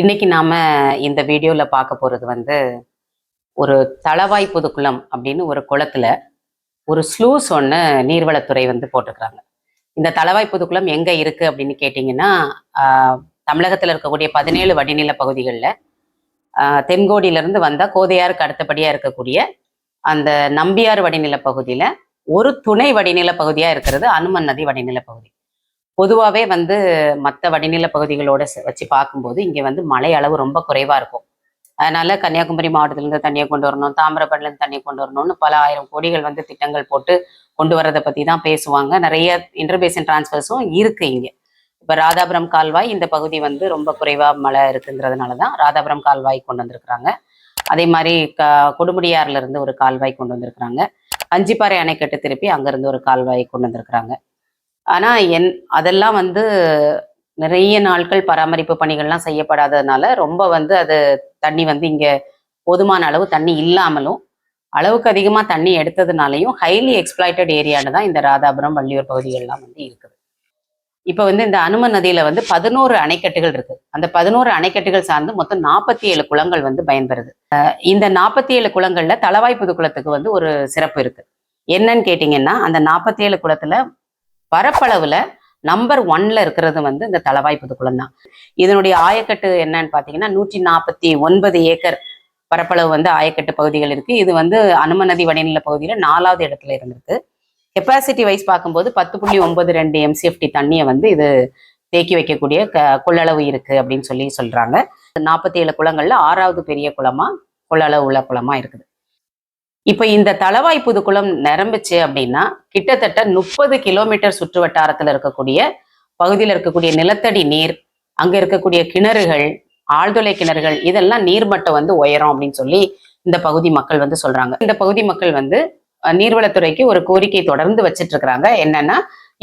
இன்னைக்கு நாம இந்த வீடியோல பார்க்க போறது வந்து ஒரு தளவாய் புதுக்குளம் அப்படின்னு ஒரு குளத்துல ஒரு ஸ்லூஸ் ஒன்று நீர்வளத்துறை வந்து போட்டிருக்கிறாங்க. இந்த தளவாய் புதுக்குளம் எங்க இருக்கு அப்படின்னு கேட்டிங்கன்னா தமிழகத்தில் இருக்கக்கூடிய பதினேழு வடிநில பகுதிகளில் தென்கோடியிலிருந்து வந்தால் கோதையாருக்கு அடுத்தபடியாக இருக்கக்கூடிய அந்த நம்பியார் வடிநில பகுதியில் ஒரு துணை வடிநில பகுதியாக இருக்கிறது அனுமன் நதி வடிநில பகுதி. பொதுவாகவே வந்து மற்ற வடிநில பகுதிகளோட வச்சு பார்க்கும்போது இங்கே வந்து மழை அளவு ரொம்ப குறைவாக இருக்கும். அதனால கன்னியாகுமரி மாவட்டத்திலேருந்து தண்ணியை கொண்டு வரணும் தாமிரபரணிலேருந்து தண்ணியை கொண்டு வரணும்னு பல ஆயிரம் கோடிகள் வந்து திட்டங்கள் போட்டு கொண்டு வரதை பற்றி தான் பேசுவாங்க. நிறைய இன்டர்பேசன் டிரான்ஸ்ஃபர்ஸும் இருக்கு இங்கே. இப்போ ராதாபுரம் கால்வாய் இந்த பகுதி வந்து ரொம்ப குறைவாக மழை இருக்குங்கிறதுனால தான் ராதாபுரம் கால்வாய் கொண்டு வந்திருக்கிறாங்க. அதே மாதிரி க கொடுமுடியாறுல இருந்து ஒரு கால்வாய் கொண்டு வந்திருக்கிறாங்க. அஞ்சிப்பாறை அணைக்கட்டு திருப்பி அங்கேருந்து ஒரு கால்வாய் கொண்டு வந்திருக்கிறாங்க. ஆனால் என் அதெல்லாம் வந்து நிறைய நாட்கள் பராமரிப்பு பணிகள்லாம் செய்யப்படாததுனால ரொம்ப வந்து அது தண்ணி வந்து இங்கே போதுமான அளவு தண்ணி இல்லாமலும் அளவுக்கு அதிகமாக தண்ணி எடுத்ததுனாலையும் ஹைலி எக்ஸ்பிளாய்டட் ஏரியான்னு தான் இந்த ராதாபுரம் வள்ளியூர் பகுதிகள்லாம் வந்து இருக்குது. இப்போ வந்து இந்த அனும நதியில் வந்து பதினோரு அணைக்கட்டுகள் இருக்கு. அந்த பதினோரு அணைக்கட்டுகள் சார்ந்து மொத்தம் நாற்பத்தி ஏழு குளங்கள் வந்து பயன்பெறுது. இந்த நாற்பத்தி ஏழு குளங்களில் தளவாய் புது குளத்துக்கு வந்து ஒரு சிறப்பு இருக்கு. என்னன்னு கேட்டிங்கன்னா அந்த நாற்பத்தி ஏழு குளத்தில் பரப்பளவுல நம்பர் ஒன்ல இருக்கிறது வந்து இந்த தளவாய் புதுக்குளம் தான். இதனுடைய ஆயக்கட்டு என்னன்னு பாத்தீங்கன்னா நூற்றி நாற்பத்தி ஒன்பது ஏக்கர் பரப்பளவு வந்து ஆயக்கட்டு பகுதிகள் இருக்கு. இது வந்து அனும நதி வடிநில பகுதியில நாலாவது இடத்துல இருந்திருக்கு. கெப்பாசிட்டி வைஸ் பார்க்கும்போது பத்து புள்ளி ஒன்பது ரெண்டு எம்சிஎஃப்டி தண்ணியை வந்து இது தேக்கி வைக்கக்கூடிய க கொள்ளளவு இருக்கு அப்படின்னு சொல்லி சொல்றாங்க. நாற்பத்தி ஏழு குளங்கள்ல ஆறாவது பெரிய குளமா கொள்ளளவு உள்ள குளமா இருக்குது. இப்ப இந்த தளவாய் புதுக்குளம் நிரம்பிச்சு அப்படின்னா கிட்டத்தட்ட முப்பது கிலோமீட்டர் சுற்று வட்டாரத்துல இருக்கக்கூடிய பகுதியில் இருக்கக்கூடிய நிலத்தடி நீர் அங்க இருக்கக்கூடிய கிணறுகள் ஆழ்துளை கிணறுகள் இதெல்லாம் நீர்மட்டம் வந்து உயரும் அப்படின்னு சொல்லி இந்த பகுதி மக்கள் வந்து சொல்றாங்க. இந்த பகுதி மக்கள் வந்து நீர்வளத்துறைக்கு ஒரு கோரிக்கை தொடர்ந்து வச்சிட்டு இருக்கிறாங்க என்னன்னா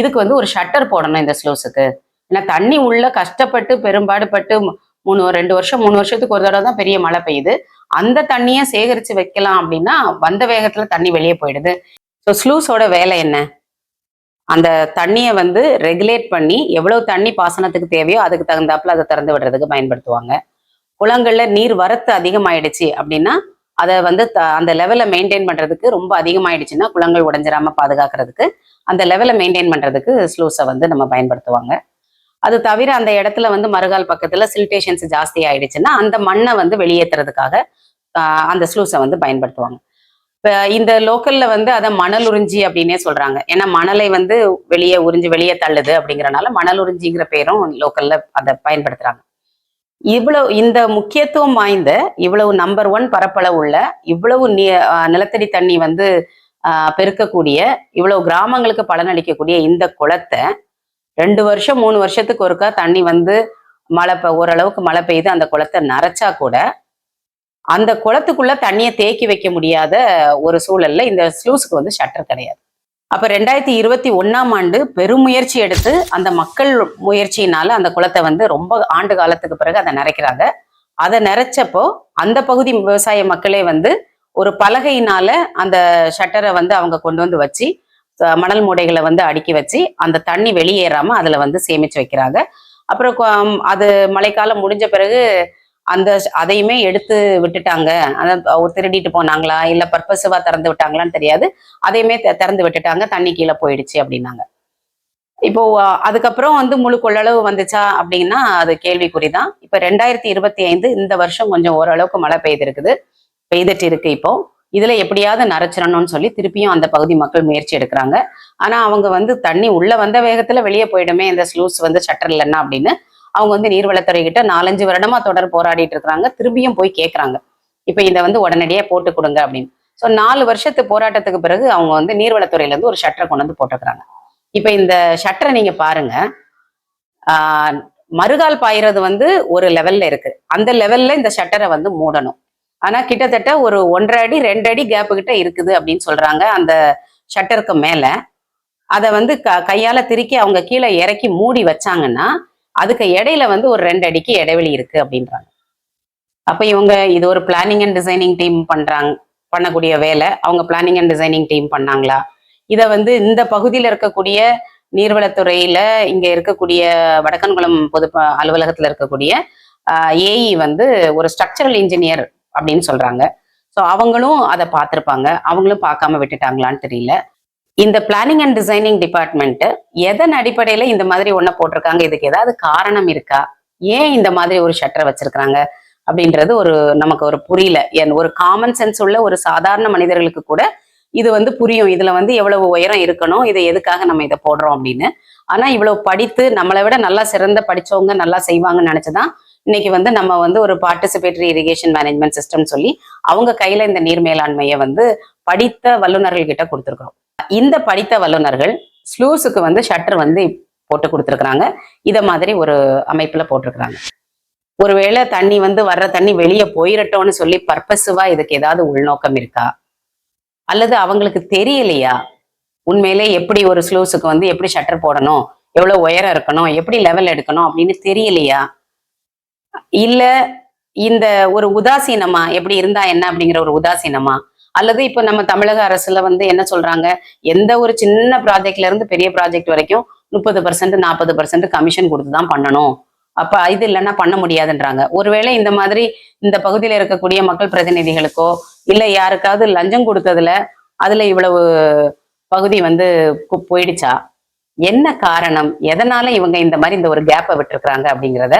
இதுக்கு வந்து ஒரு ஷட்டர் போடணும் இந்த ஸ்லோஸுக்கு. ஏன்னா தண்ணி உள்ள கஷ்டப்பட்டு பெரும்பாடுபட்டு மூணு ரெண்டு வருஷம் மூணு வருஷத்துக்கு ஒரு தடவை தான் பெரிய மழை பெய்யுது. அந்த தண்ணியை சேகரித்து வைக்கலாம் அப்படின்னா வந்த வேகத்தில் தண்ணி வெளியே போயிடுது. ஸோ ஸ்லூஸோட வேலை என்ன? அந்த தண்ணியை வந்து ரெகுலேட் பண்ணி எவ்வளவு தண்ணி பாசனத்துக்கு தேவையோ அதுக்கு தகுந்தாப்புல அதை திறந்து விடுறதுக்கு பயன்படுத்துவாங்க. குளங்கள்ல நீர் வரத்து அதிகமாயிடுச்சு அப்படின்னா அதை வந்து த- அந்த லெவலை மெயின்டைன் பண்றதுக்கு ரொம்ப அதிகமாயிடுச்சுன்னா குளங்கள் உடைஞ்சிராம பாதுகாக்கிறதுக்கு அந்த லெவலை மெயின்டைன் பண்றதுக்கு ஸ்லூஸை வந்து நம்ம பயன்படுத்துவாங்க. அது தவிர அந்த இடத்துல வந்து மறுகால் பக்கத்துல சில்டேஷன்ஸ் ஜாஸ்தி ஆயிடுச்சுன்னா அந்த மண்ணை வந்து வெளியேற்றுறதுக்காக ஆஹ் அந்த ஸ்லூஸை வந்து பயன்படுத்துவாங்க. இப்போ இந்த லோக்கல்ல வந்து அதை மணல் உறிஞ்சி அப்படின்னே சொல்றாங்க. ஏன்னா மணலை வந்து வெளியே உறிஞ்சி வெளியே தள்ளுது அப்படிங்கறனால மணல் உறிஞ்சிங்கிற பேரும் லோக்கல்ல அதை பயன்படுத்துறாங்க. இவ்வளவு இந்த முக்கியத்துவம் வாய்ந்த இவ்வளவு நம்பர் ஒன் பரப்பளவு உள்ள இவ்வளவு நீ நிலத்தடி தண்ணி வந்து ஆஹ் பெருக்கக்கூடிய இவ்வளவு கிராமங்களுக்கு பலனளிக்கக்கூடிய இந்த குளத்தை ரெண்டு வருஷம் மூணு வருஷத்துக்கு ஒருக்கா தண்ணி வந்து மழை பெ ஓரளவுக்கு மழை பெய்து அந்த குளத்தை நரைச்சா கூட அந்த குளத்துக்குள்ள தண்ணியை தேக்கி வைக்க முடியாத ஒரு சூழல்ல இந்த ஸ்லூஸுக்கு வந்து ஷட்டர் கிடையாது. அப்ப ரெண்டாயிரத்தி இருபத்தி ஒண்ணாம் ஆண்டு பெருமுயற்சி எடுத்து அந்த மக்கள் முயற்சியினால அந்த குளத்தை வந்து ரொம்ப ஆண்டு காலத்துக்கு பிறகு அதை நிறைக்கிறாங்க அதை நிறைச்சப்போ அந்த பகுதி விவசாய மக்களே வந்து ஒரு பலகையினால அந்த ஷட்டரை வந்து அவங்க கொண்டு வந்து வச்சு மணல் மூடைகளை வந்து அடுக்கி வச்சு அந்த தண்ணி வெளியேறாம அதுல வந்து சேமிச்சு வைக்கிறாங்க. அப்புறம் அது மழைக்காலம் முடிஞ்ச பிறகு அந்த அதையுமே எடுத்து விட்டுட்டாங்க. அதை ஒரு திருடிட்டு போனாங்களா? இல்ல பர்பஸவா திறந்து விட்டாங்களான்னு தெரியாது. அதையுமே திறந்து விட்டுட்டாங்க. தண்ணி கீழே போயிடுச்சு அப்படின்னாங்க. இப்போ அதுக்கப்புறம் வந்து முழு கொள்ளளவு வந்துச்சா அப்படின்னா அது கேள்விக்குறிதான். இப்ப ரெண்டாயிரத்தி இருபத்தி ஐந்து இந்த வருஷம் கொஞ்சம் ஓரளவுக்கு மழை பெய்திருக்குது. பெய்துட்டு இருக்கு இப்போ. இதுல எப்படியாவது நரைச்சிடணும்னு சொல்லி திருப்பியும் அந்த பகுதி மக்கள் முயற்சி எடுக்கிறாங்க. ஆனா அவங்க வந்து தண்ணி உள்ள வந்த வேகத்துல வெளியே போயிடுமே இந்த ஸ்லூஸ் வந்து ஷட்டர் இல்லைன்னா அப்படின்னு அவங்க வந்து நீர்வளத்துறை கிட்ட நாலஞ்சு வருடமா தொடர் போராடிட்டு இருக்கிறாங்க. திரும்பியும் போய் கேட்கறாங்க இப்ப இதை வந்து உடனடியே போட்டு கொடுங்க அப்படின்னு. ஸோ நாலு வருஷத்து போராட்டத்துக்கு பிறகு அவங்க வந்து நீர்வளத்துறையில இருந்து ஒரு ஷட்டரை கொண்டு வந்து போட்டிருக்கிறாங்க. இப்ப இந்த ஷட்டரை நீங்க பாருங்க. ஆஹ் மறுகால் பாயிறது வந்து ஒரு லெவல்ல இருக்கு. அந்த லெவல்ல இந்த ஷட்டரை வந்து மூடணும். ஆனா கிட்டத்தட்ட ஒரு ஒன்றரை அடி ரெண்டு அடி கேப்பு கிட்ட இருக்குது அப்படின்னு சொல்றாங்க அந்த ஷட்டருக்கு மேல. அதை வந்து க கையால திருக்கி அவங்க கீழே இறக்கி மூடி வச்சாங்கன்னா அதுக்கு இடையில வந்து ஒரு ரெண்டு அடிக்கு இடைவெளி இருக்கு அப்படின்றாங்க. அப்ப இவங்க இது ஒரு பிளானிங் அண்ட் டிசைனிங் டீம் பண்றாங்க பண்ணக்கூடிய வேலை. அவங்க பிளானிங் அண்ட் டிசைனிங் டீம் பண்ணாங்களா? இதை வந்து இந்த பகுதியில் இருக்கக்கூடிய நீர்வளத்துறையில இங்க இருக்கக்கூடிய வடக்கன்குளம் பொது அலுவலகத்தில் அலுவலகத்துல இருக்கக்கூடிய ஏஇ வந்து ஒரு ஸ்ட்ரக்சரல் இன்ஜினியர் அப்படின்னு சொல்றாங்க. ஸோ அவங்களும் அதை பார்த்துருப்பாங்க. அவங்களும் பார்க்காம விட்டுட்டாங்களான்னு தெரியல. இந்த பிளானிங் அண்ட் டிசைனிங் டிபார்ட்மெண்ட் எதன் அடிப்படையில இந்த மாதிரி ஒன்றை போட்டிருக்காங்க? இதுக்கு ஏதாவது காரணம் இருக்கா? ஏன் இந்த மாதிரி ஒரு ஷட்டரை வச்சிருக்கிறாங்க? அப்படின்றது ஒரு நமக்கு ஒரு புரியல. என் ஒரு காமன் சென்ஸ் உள்ள ஒரு சாதாரண மனிதர்களுக்கு கூட இது வந்து புரியும். இதுல வந்து எவ்வளவு உயரம் இருக்கணும்? இதை எதுக்காக நம்ம இதை போடுறோம் அப்படின்னு. ஆனா இவ்வளவு படித்து நம்மளை விட நல்லா சிறந்த படிச்சவங்க நல்லா செய்வாங்கன்னு நினைச்சுதான் இன்னைக்கு வந்து நம்ம வந்து ஒரு பார்ட்டிசிபேட்டரி இரிகேஷன் மேனேஜ்மெண்ட் சிஸ்டம் சொல்லி அவங்க கையில இந்த நீர் மேலாண்மையை வந்து படித்த வல்லுநர்கள் கிட்ட கொடுத்துருக்குறோம். இந்த படித்த வல்லுநர்கள் ஸ்லூஸுக்கு வந்து ஷட்டர் வந்து போட்டு கொடுத்துருக்குறாங்க. இத மாதிரி ஒரு அமைப்புல போட்டிருக்கிறாங்க. ஒருவேளை தண்ணி வந்து வர்ற தண்ணி வெளியே போயிரட்டோம்னு சொல்லி பர்பஸுவா இதுக்கு ஏதாவது உள்நோக்கம் இருக்கா? அல்லது அவங்களுக்கு தெரியலையா? உண்மையிலே எப்படி ஒரு ஸ்லூஸுக்கு வந்து எப்படி ஷட்டர் போடணும்? எவ்வளவு உயரம் இருக்கணும்? எப்படி லெவல் எடுக்கணும்? அப்படின்னு தெரியலையா? இல்ல இந்த ஒரு உதாசீனமா எப்படி இருந்தா என்ன அப்படிங்கிற ஒரு உதாசீனமா? அல்லது இப்ப நம்ம தமிழக அரசுல வந்து என்ன சொல்றாங்க? எந்த ஒரு சின்ன ப்ராஜெக்ட்ல இருந்து பெரிய ப்ராஜெக்ட் வரைக்கும் முப்பது பர்சன்ட் நாற்பது பர்சன்ட் கமிஷன் கொடுத்து தான் பண்ணணும். அப்ப இது இல்லைன்னா பண்ண முடியாதுன்றாங்க. ஒருவேளை இந்த மாதிரி இந்த பகுதியில இருக்கக்கூடிய மக்கள் பிரதிநிதிகளுக்கோ இல்ல யாருக்காவது லஞ்சம் கொடுத்ததுல அதுல இவ்வளவு பகுதி வந்து போயிடுச்சா? என்ன காரணம்? எதனால இவங்க இந்த மாதிரி இந்த ஒரு கேப்பை விட்டுருக்காங்க அப்படிங்கிறத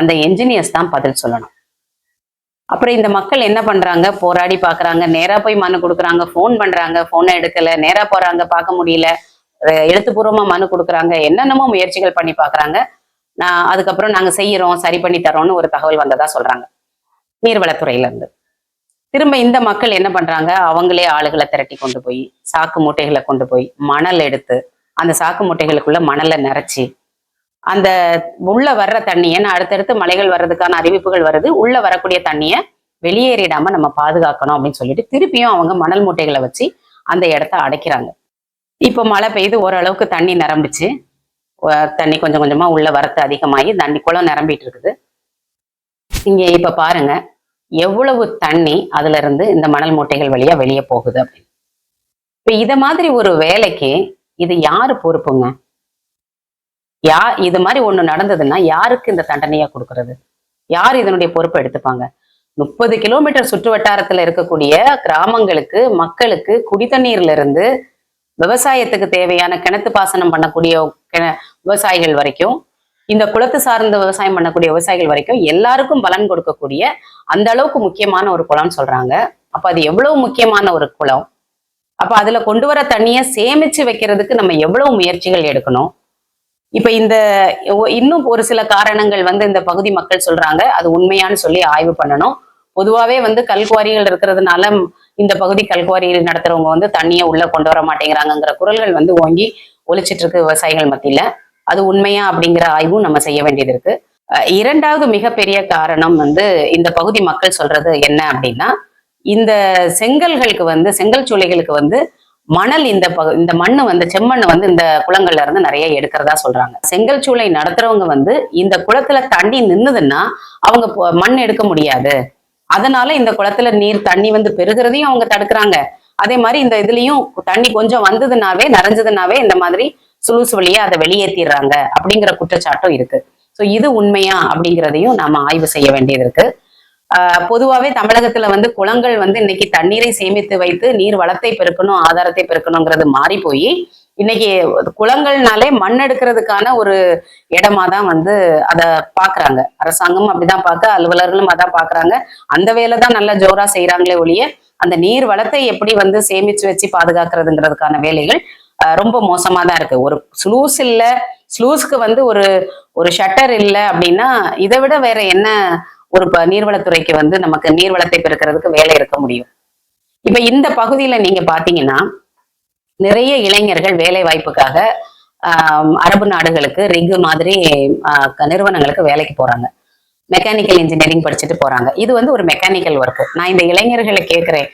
அந்த என்ஜினியர்ஸ் தான் பதில் சொல்லணும். அப்புறம் இந்த மக்கள் என்ன பண்றாங்க? போராடி பாக்குறாங்க நேரா போய் மனு கொடுக்குறாங்க. ஃபோன் பண்றாங்க. போனை எடுக்கல. நேரா போறாங்க. பார்க்க முடியல. எழுத்துப்பூர்வமா மனு கொடுக்குறாங்க. என்னென்னமோ முயற்சிகள் பண்ணி பாக்குறாங்க நான் அதுக்கப்புறம் நாங்க செய்யறோம். சரி பண்ணி தரோம்னு ஒரு தகவல் வந்ததா சொல்றாங்க. நீர்வளத்துறையில இருந்து திரும்ப இந்த மக்கள் என்ன பண்றாங்க? அவங்களே ஆளுகளை திரட்டி கொண்டு போய் சாக்கு மூட்டைகளை கொண்டு போய் மணல் எடுத்து அந்த சாக்கு மூட்டைகளுக்குள்ள மணலை நிறைச்சி அந்த உள்ள வர்ற தண்ணியை நான் அடுத்தடுத்து மலைகள் வர்றதுக்கான அறிவிப்புகள் வருது உள்ள வரக்கூடிய தண்ணியை வெளியேறிடாம நம்ம பாதுகாக்கணும் அப்படின்னு சொல்லிட்டு திருப்பியும் அவங்க மணல் மூட்டைகளை வச்சு அந்த இடத்த அடைக்கிறாங்க. இப்போ மழை பெய்து ஓரளவுக்கு தண்ணி நிரம்பிச்சு தண்ணி கொஞ்சம் கொஞ்சமா உள்ள வரத்து அதிகமாகி தண்ணி குளம் நிரம்பிட்டு இருக்குது. இங்க இப்ப பாருங்க எவ்வளவு தண்ணி அதுல இருந்து இந்த மணல் மூட்டைகள் வழியா வெளியே போகுது அப்படின்னு. இப்ப இத மாதிரி ஒரு வேலைக்கு இது யாரு பொறுப்புங்க? யா இது மாதிரி ஒண்ணு நடந்ததுன்னா யாருக்கு இந்த தண்டனையா கொடுக்கறது? யார் இதனுடைய பொறுப்பை எடுத்துப்பாங்க? முப்பது கிலோமீட்டர் சுற்று வட்டாரத்துல இருக்கக்கூடிய கிராமங்களுக்கு மக்களுக்கு குடிதண்ணீர்ல இருந்து விவசாயத்துக்கு தேவையான கிணத்து பாசனம் பண்ணக்கூடிய கிண- விவசாயிகள் வரைக்கும் இந்த குளத்து சார்ந்த விவசாயம் பண்ணக்கூடிய விவசாயிகள் வரைக்கும் எல்லாருக்கும் பலன் கொடுக்கக்கூடிய அந்த அளவுக்கு முக்கியமான ஒரு குளம்னு சொல்றாங்க. அப்ப அது எவ்வளவு முக்கியமான ஒரு குளம்? அப்ப அதுல கொண்டு வர தண்ணியை சேமிச்சு வைக்கிறதுக்கு நம்ம எவ்வளவு முயற்சிகள் எடுக்கணும்? இப்ப இந்த இன்னும் ஒரு சில காரணங்கள் வந்து இந்த பகுதி மக்கள் சொல்றாங்க. அது உண்மையான்னு சொல்லி ஆய்வு பண்ணணும். பொதுவாவே வந்து கல்குவாரிகள் இருக்கிறதுனால இந்த பகுதி கல்குவாரியில் நடத்துறவங்க வந்து தண்ணியை உள்ள கொண்டு வர மாட்டேங்கிறாங்கங்கிற குரல்கள் வந்து ஓங்கி ஒழிச்சிட்டு இருக்கு விவசாயிகள் மத்தியில. அது உண்மையா அப்படிங்கிற ஆய்வும் நம்ம செய்ய வேண்டியது இருக்கு. இரண்டாவது மிகப்பெரிய காரணம் வந்து இந்த பகுதி மக்கள் சொல்றது என்ன அப்படின்னா இந்த செங்கல்களுக்கு வந்து செங்கல் சூளைகளுக்கு வந்து மணல் இந்த பகு இந்த மண்ணு வந்து செம்மண்ணு வந்து இந்த குளங்கள்ல இருந்து நிறைய எடுக்கிறதா சொல்றாங்க. செங்கல் சூளை நடத்துறவங்க வந்து இந்த குளத்துல தண்ணி நின்னுதுன்னா அவங்க மண் எடுக்க முடியாது. அதனால இந்த குளத்துல நீர் தண்ணி வந்து பெருகிறதையும் அவங்க தடுக்கிறாங்க. அதே மாதிரி இந்த இதுலயும் தண்ணி கொஞ்சம் வந்ததுனாவே நிறைஞ்சதுனாவே இந்த மாதிரி சுலுசு வழியா அதை வெளியேற்றிடுறாங்க அப்படிங்கிற குற்றச்சாட்டும் இருக்கு. ஸோ இது உண்மையா அப்படிங்கிறதையும் நாம ஆய்வு செய்ய வேண்டியது இருக்கு. ஆஹ் பொதுவாவே தமிழகத்துல வந்து குளங்கள் வந்து இன்னைக்கு தண்ணீரை சேமித்து வைத்து நீர் வளத்தை பெருக்கணும் ஆதாரத்தை பெருக்கணுங்கிறது மாறி போய் இன்னைக்கு குளங்கள்னாலே மண் எடுக்கிறதுக்கான ஒரு இடமா தான் வந்து அதை பாக்குறாங்க. அரசாங்கமும் அப்படிதான் பார்க்க அலுவலர்களும் அதான் பாக்குறாங்க. அந்த வேலை தான் நல்லா ஜோரா செய்யறாங்களே ஒழிய அந்த நீர் வளத்தை எப்படி வந்து சேமிச்சு வச்சு பாதுகாக்கிறதுங்கிறதுக்கான வேலைகள் ரொம்ப மோசமா தான் இருக்கு. ஒரு ஸ்லூஸ் இல்ல ஸ்லூஸ்க்கு வந்து ஒரு ஒரு ஷட்டர் இல்ல அப்படின்னா இதை விட வேற என்ன ஒரு நீர்வளத்துறைக்கு வந்து நமக்கு நீர்வளத்தை பெருக்கிறதுக்கு வேலை இருக்க முடியும். இப்ப இந்த பகுதியில நீங்க பாத்தீங்கன்னா நிறைய இளைஞர்கள் வேலை வாய்ப்புக்காக அரபு நாடுகளுக்கு ரிக் மாதிரி நிறுவனங்களுக்கு வேலைக்கு போறாங்க. மெக்கானிக்கல் இன்ஜினியரிங் படிச்சுட்டு போறாங்க. இது வந்து ஒரு மெக்கானிக்கல் ஒர்க் நான் இந்த இளைஞர்களை கேட்கிறேன்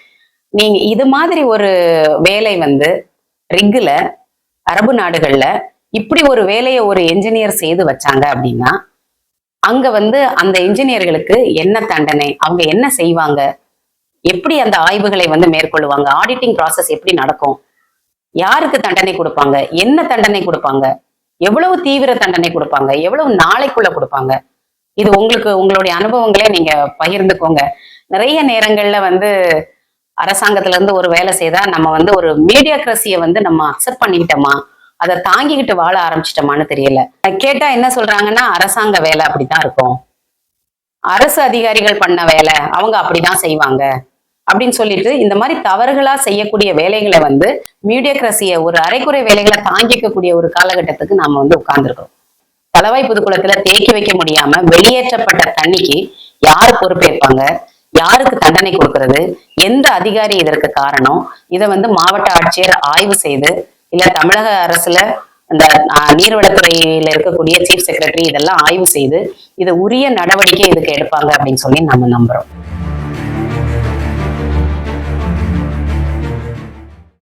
நீங்க இது மாதிரி ஒரு வேலை வந்து ரிக்ல அரபு நாடுகள்ல இப்படி ஒரு வேலையை ஒரு என்ஜினியர் செய்து வச்சாங்க அப்படின்னா அங்க வந்து அந்த இன்ஜினியர்களுக்கு என்ன தண்டனை? அவங்க என்ன செய்வாங்க? எப்படி அந்த ஆய்வுகளை வந்து மேற்கொள்ளுவாங்க? ஆடிட்டிங் ப்ராசஸ் எப்படி நடக்கும்? யாருக்கு தண்டனை கொடுப்பாங்க? என்ன தண்டனை கொடுப்பாங்க? எவ்வளவு தீவிர தண்டனை கொடுப்பாங்க? எவ்வளவு நாளைக்குள்ள கொடுப்பாங்க? இது உங்களுக்கு உங்களுடைய அனுபவங்களே நீங்க பகிர்ந்துக்கோங்க. நிறைய நேரங்கள்ல வந்து அரசாங்கத்துல இருந்து ஒரு வேலை செய்தா நம்ம வந்து ஒரு மீடியாக்ரஸியை வந்து நம்ம அக்செப்ட் பண்ணிக்கிட்டோமா? அதை தாங்கிக்கிட்டு வாழ ஆரம்பிச்சிட்டோமான்னு தெரியல. கேட்டா என்ன சொல்றாங்கன்னா அரசாங்க வேலை அப்படித்தான் இருக்கும். அரசு அதிகாரிகள் பண்ண வேலை அவங்க அப்படிதான் செய்வாங்க. அப்படின்னு சொல்லிட்டு இந்த மாதிரி தவறுகளா செய்யக்கூடிய வேலைகளை வந்து மீடியோக்ரஸிய ஒரு அரைக்குறை வேலைகளை தாங்கிக்கக்கூடிய ஒரு காலகட்டத்துக்கு நாம வந்து உட்கார்ந்துருக்கோம் தலவாய் புதுக்குளத்துல தேக்கி வைக்க முடியாம வெளியேற்றப்பட்ட தண்ணிக்கு யாரு பொறுப்பேற்பாங்க? யாருக்கு தண்டனை கொடுக்கறது? எந்த அதிகாரி இதற்கு காரணம்? இதை வந்து மாவட்ட ஆட்சியர் ஆய்வு செய்து இல்ல தமிழக அரசுல அந்த ஆஹ், நீர்வளத்துறையில இருக்கக்கூடிய சீஃப் செக்ரட்டரி இதெல்லாம் ஆய்வு செய்து இதை உரிய நடவடிக்கை இதுக்கு எடுப்பாங்க அப்படின்னு சொல்லி நம்ம நம்புறோம்.